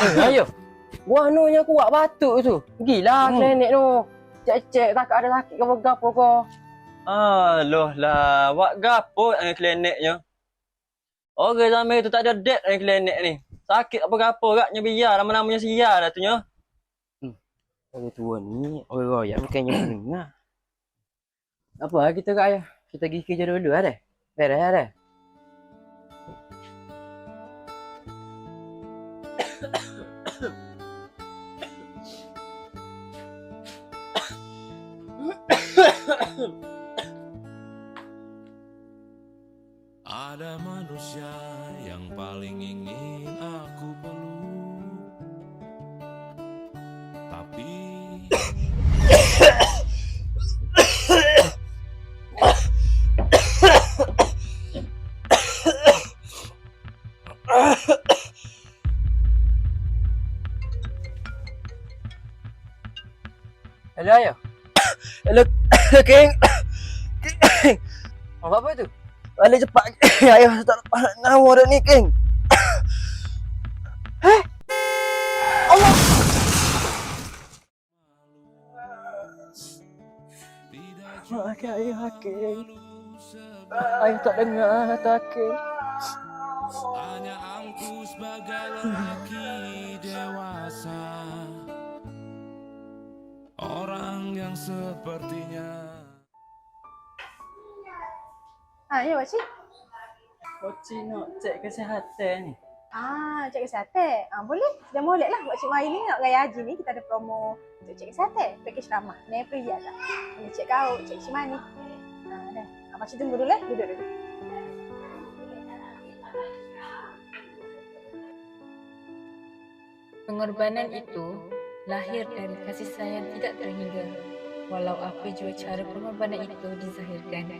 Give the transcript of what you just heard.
Eh, ayo. Wanonya kuat batuk tu. Pergilah Hmm. klinik tu. Cek-cek tak ada sakit ke apa ke. Aloh lah, buat gapo dengan kliniknya? Orang zaman tu tak ada date dengan klinik ni. Sakit apa gapo agaknya biar nama-namanya siar dah tu nya. Orang tua ni, orang royak bukannya mendengar. Apa lah kita kat ayah? Kita pergi kerja dulu ada? Beres ada? Ada manusia yang paling ingin aku peluk. Tapi Hello ayah. Hello, King. Apa apa tu? Balik cepat. Ayah tak lepas nak dah ni, King. tidak Maafkan ayah Hakim. perlu sebab Ayah tak dengar kata Hakim. hanya aku sebagai yang sepertinya Ha, ya pakcik. Pakcik nak cek kesihatan ni. Ah, cek kesihatan. Ah, boleh. Dah boleh lah. Pakcik Mai ni nak raya haji ni kita ada promo cek-cek kesihatan. Package ramah. Ni free lah. Ni cek kau, cek si Mani. Ha, dah. Ah, pakcik tunggu dulu eh. Duduk dulu. Pengorbanan itu lahir dari kasih sayang tidak terhingga, walau apa jua cara pengorbanan itu dizahirkan.